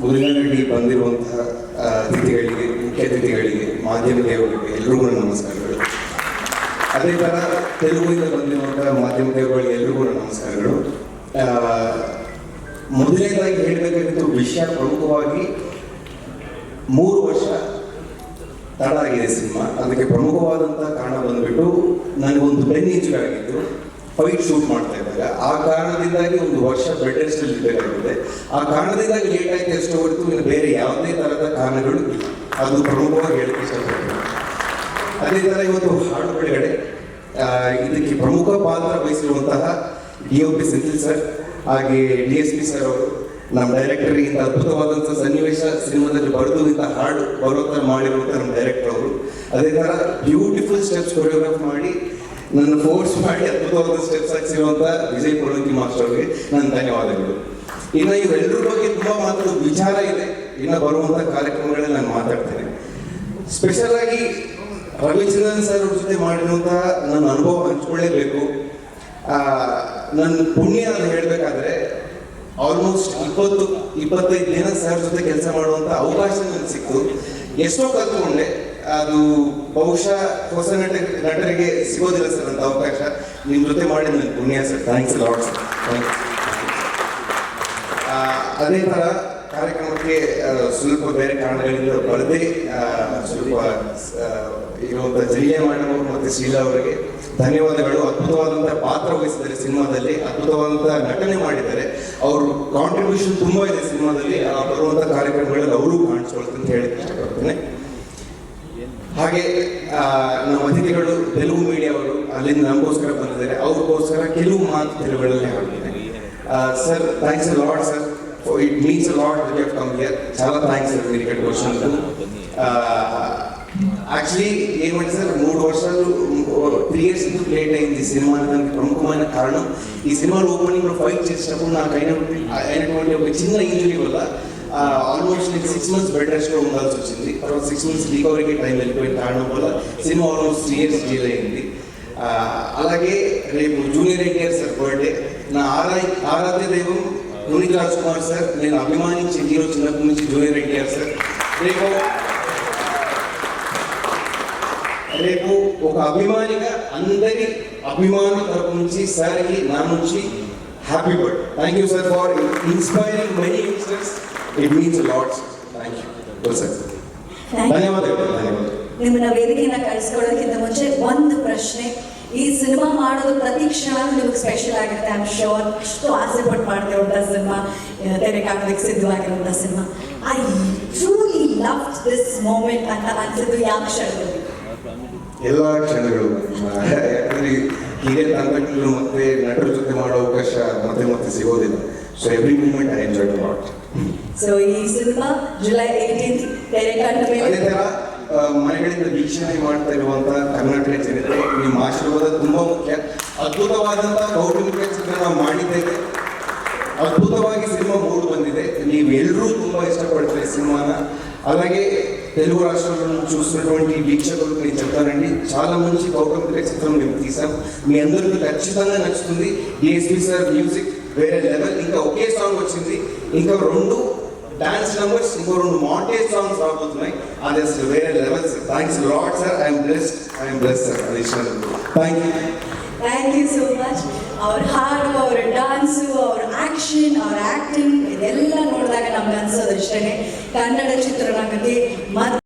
ಮೊದಲನೇದಾಗಿ ಬಂದಿರುವಂತಹ ಅತಿಥಿಗಳಿಗೆ, ಮುಖ್ಯ ಅತಿಥಿಗಳಿಗೆ, ಮಾಧ್ಯಮ ದೇವರಿಗೆ ಎಲ್ರಿಗೂ ನಮಸ್ಕಾರಗಳು. ಅದೇ ಥರ ತೆಲುಗುವಿಂದ ಬಂದಿರುವಂತಹ ಮಾಧ್ಯಮ ದೇವಗಳಿಗೆ ಎಲ್ರಿಗೂ ನಮಸ್ಕಾರಗಳು. ಮೊದಲನೇದಾಗಿ ಹೇಳಬೇಕಾಗಿತ್ತು ವಿಷಯ ಪ್ರಮುಖವಾಗಿ ಮೂರು ವರ್ಷ ತಡ ಆಗಿದೆ ಸಿನಿಮಾ. ಅದಕ್ಕೆ ಪ್ರಮುಖವಾದಂಥ ಕಾರಣ ಬಂದ್ಬಿಟ್ಟು, ನನಗೊಂದು ಬೆನ್ ಇಂಜುರಿ ಆಗಿತ್ತು ಫೈಟ್ ಶೂಟ್ ಮಾಡ್ತಾ ಇದ್ದಾರೆ. ಆ ಕಾರಣದಿಂದಾಗಿ ಒಂದು ವರ್ಷ ಬೆಡ್ ರೆಸ್ಟ್ ಅಲ್ಲಿ ಇರಬೇಕಾಗಿದೆ ಆ ಕಾರಣದಿಂದಾಗಿ ಲೇಟ್ ಆಯ್ತು ಎಷ್ಟು ಹೊರತು ಇನ್ನು ಬೇರೆ ಯಾವುದೇ ಥರದ ಕಾರಣಗಳು ಇಲ್ಲ. ಅದು ಪ್ರಮುಖವಾಗಿ ಇಷ್ಟಪಡ್ತೀನಿ ಅದೇ ಥರ ಇವತ್ತು ಹಾಡು ಬಿಡುಗಡೆ. ಇದಕ್ಕೆ ಪ್ರಮುಖ ಪಾತ್ರ ವಹಿಸಿರುವಂತಹ D O P Senthil sir ಹಾಗೆ ಡಿ ಎಸ್ ಪಿ ಸರ್ ಅವರು, ನಮ್ಮ ಡೈರೆಕ್ಟರ್ ಇಂಥ ಅದ್ಭುತವಾದಂಥ ಸನ್ನಿವೇಶ ಸಿನಿಮಾದಲ್ಲಿ ಬರೆದು ಇಂಥ ಹಾಡು ಬರೋ ಥರ ಮಾಡಿರುವಂಥ ನಮ್ಮ ಡೈರೆಕ್ಟರ್ ಅವರು. ಅದೇ ಥರ ಬ್ಯೂಟಿಫುಲ್ ಸ್ಟೆಪ್ಸ್ ಕೊರಿಯೋಗ್ರಾಫ್ ಮಾಡಿ ನನ್ನ ಫೋರ್ಸ್ ಮಾಡಿ ಅದ್ಭುತವಾದ ಸ್ಟೆಪ್ಸ್ ಹಾಕ್ಸಿರುವಂತ ವಿಜಯ್ ಪೊಳಂಕಿ ಮಾಸ್ಟರ್ ಅವರಿಗೆ ನನ್ನ ಧನ್ಯವಾದಗಳು. ಇನ್ನು ಇವೆಲ್ಲರ ಬಗ್ಗೆ ತುಂಬಾ ಮಾತಾಡೋ ವಿಚಾರ ಇದೆ. ಇನ್ನು ಬರುವಂತ ಕಾರ್ಯಕ್ರಮಗಳಲ್ಲಿ ನಾನು ಮಾತಾಡ್ತೇನೆ. ಸ್ಪೆಷಲ್ ಆಗಿ ರವಿಚಂದ್ರನ್ ಸರ್ ಅವ್ರ ಜೊತೆ ಮಾಡಿರುವಂತ ನನ್ನ ಅನುಭವ ಹಂಚ್ಕೊಳ್ಳೇಬೇಕು. ನನ್ನ ಪುಣ್ಯ ಅಂತ ಹೇಳಬೇಕಾದ್ರೆ ಆಲ್ಮೋಸ್ಟ್ ಇಪ್ಪತ್ತು, ಇಪ್ಪತ್ತೈದು ದಿನ ಸರ್ ಜೊತೆ ಕೆಲಸ ಮಾಡುವಂತ ಅವಕಾಶ ನನಗೆ ಸಿಕ್ತು. ಎಷ್ಟೋ ಕಲ್ತ್ಕೊಂಡೆ. ಅದು ಬಹುಶಃ ಹೊಸ ನಟ ನಟರಿಗೆ ಸಿಗೋದಿಲ್ಲ ಸರ್ ಅಂತ ಅವಕಾಶ. ನಿಮ್ಮ ಜೊತೆ ಮಾಡಿದ ನನಗೆ ಪುಣ್ಯ ಸರ್. ಥ್ಯಾಂಕ್ಸ್ ಲಾಡ್ ಸರ್ ಅದೇ ಥರ ಕಾರ್ಯಕ್ರಮಕ್ಕೆ ಸ್ವಲ್ಪ ಬೇರೆ ಕಾರಣಗಳಿಂದ ಬರದೆ ಸ್ವಲ್ಪ ಇರುವಂಥ ಜಲಿಯ ಅವರು ಮತ್ತೆ ಶೀಲಾ ಅವರಿಗೆ. ಧನ್ಯವಾದಗಳು. ಅದ್ಭುತವಾದಂಥ ಪಾತ್ರ ವಹಿಸಿದ್ದಾರೆ ಸಿನಿಮಾದಲ್ಲಿ. ಅದ್ಭುತವಾದಂಥ ನಟನೆ ಮಾಡಿದ್ದಾರೆ. ಅವರು ಕಾಂಟ್ರಿಬ್ಯೂಷನ್ ತುಂಬಾ ಇದೆ ಸಿನಿಮಾದಲ್ಲಿ. ಆ ಬರುವಂತ ಕಾರ್ಯಕ್ರಮಗಳಲ್ಲಿ ಅವರು ಕಾಣಿಸ್ಕೊಳ್ತಂತ ಹೇಳಕ್ ಇಷ್ಟಪಡ್ತೇನೆ. ಹಾಗೆ ಆ, ನಮ್ಮ ಅತಿಥಿಗಳು ತೆಲುಗು ಮೀಡಿಯಾ ಅವರು ಅಲ್ಲಿಂದ ನಮಗೋಸ್ಕರ ಬಂದಿದ್ದಾರೆ ಅವ್ರಿಗೋಸ್ಕರ ಕೆಲವು ಮಾತು ತೆಲುಗುಗಳಲ್ಲಿ ಹೇಳ್ತೀನಿ sir thanks lord sir it means lord you have come here చాలా థ్యాంక్స్ ಸರ್ మీరు ఇక్కడికి వచ్చినందుకు యాక్చువల్లీ ఏమంటే సార్ మూడు వర్షాలు త్రీ ఇయర్స్ ఎందుకు లేట్ అయింది ఈ సినిమా దానికి ప్రముఖమైన కారణం ఈ సినిమాలో ఓపెనింగ్ లో ఫైట్ చేసేటప్పుడు నాకు అయిన అయినటువంటి ఒక చిన్న ఇంజురీ వల్ల ఆల్మోస్ట్ నేను సిక్స్ మంత్స్ బెడ్ రెస్ట్లో ఉండాల్సి వచ్చింది. తర్వాత సిక్స్ మంత్స్ రికవరీకి టైం వెళ్ళిపోయిన కారణం వల్ల cinema almost three years delay అయింది. అలాగే రేపు జూనియర్ ఎన్టీఆర్ సార్ బర్త్డే నా ఆరా ఆరాధ్య దైవం పునీత్ రాజ్ కుమార్ సార్ నేను అభిమానించి హీరో చిన్నప్పటి నుంచి జూనియర్ ఎన్టీఆర్ సార్. రేపు రేపు ఒక అభిమానిగా అందరి అభిమాని తరపు నుంచి సార్కి నా నుంచి happy birthday. Thank you, sir, for inspiring many youngsters. It means a lot. Thank you. Well said. ಧನ್ಯವಾದಗಳು ಧನ್ಯವಾದಗಳು ನಿಮ್ಮನ್ನ ವೇದಿಕೆಯನ್ನ ಕಳಿಸ್ಕೊಳ್ಳೋದಕ್ಕಿಂತ ಮುಂಚೆ ಒಂದು ಪ್ರಶ್ನೆ ಈ ಸಿನಿಮಾ ಮಾಡೋದು ಪ್ರತಿ ಕ್ಷಣ ನಿಮಗೆ ಸ್ಪೆಷಲ್ ಆಗುತ್ತೆ ಐಮ್ ಶೋರ್ ಅಷ್ಟು ಆಸೆ ಪಟ್ಟು ಮಾಡಿರುವಂಥ ಸಿನಿಮಾ ತೆರೆ ಕಾಣೋದಕ್ಕೆ ಸಿದ್ಧವಾಗಿರುವಂಥ cinema I truly love this moment ಅಂತ ಅನ್ಸಿದ್ದು ಯಾವ ಕ್ಷಣದಲ್ಲಿ ಎಲ್ಲ ಕ್ಷಣಗಳು ಯಾಕಂದ್ರೆ ಹೀಗೆ ತಂತ್ರಜ್ಞರು ಮತ್ತೆ ನಟರ ಜೊತೆ ಮಾಡೋ ಅವಕಾಶ ಮತ್ತೆ ಮತ್ತೆ ಸಿಗೋದಿಲ್ಲ so every moment I enjoy lot so ಈ ಸಿನಿಮಾ ಜುಲೈ ಏಯ್ಟೀನ್ತ್ ತೆರೆ ಕಂಡ ಅದೇ ಮೇಲೆ ತರ ಆ, ಮನೆಗಳಿಂದ ವೀಕ್ಷಣೆ ಮಾಡ್ತಾ ಇರುವಂತ ಕರ್ನಾಟಕ ಜನತೆ ನಿಮ್ಮ ಆಶೀರ್ವಾದ ತುಂಬಾ ಮುಖ್ಯ ಅದ್ಭುತವಾದಂತಹ ಕೌಟುಂಬಿಕ ಚಿತ್ರ ನಾವು ಮಾಡಿದ್ದೇವೆ ಅದ್ಭುತವಾಗಿ ಸಿನಿಮಾ ಮೂಡ್ ಬಂದಿದೆ ನೀವೆಲ್ಲರೂ ತುಂಬಾ ఇష్టపడుతున్న సినిమాన అలాగే తెలుగు రాష్ట్రాల నుంచి చూసినటువంటి వీక్షకులకు నేను చెప్తానండి చాలా మంచి గౌరవ చిత్రం మేము తీసాం మీ అందరికీ ఖచ్చితంగా నచ్చుతుంది. డిఎస్పీ సార్ మ్యూజిక్ వేరే లెవెల్ ఇంకా ఒకే సాంగ్ వచ్చింది. ఇంకా రెండు డాన్స్ నెంబర్స్ ఇంకో రెండు మాంటేజ్ సాంగ్స్ రాబోతున్నాయి. అది అసలు వేరే levels thanks lord sir I'm bless I'm bless sir thank you thank you so much our hard our dance ಅನ್ಸೋದು ಇಷ್ಟೇ ಕನ್ನಡ ಚಿತ್ರರಂಗಕ್ಕೆ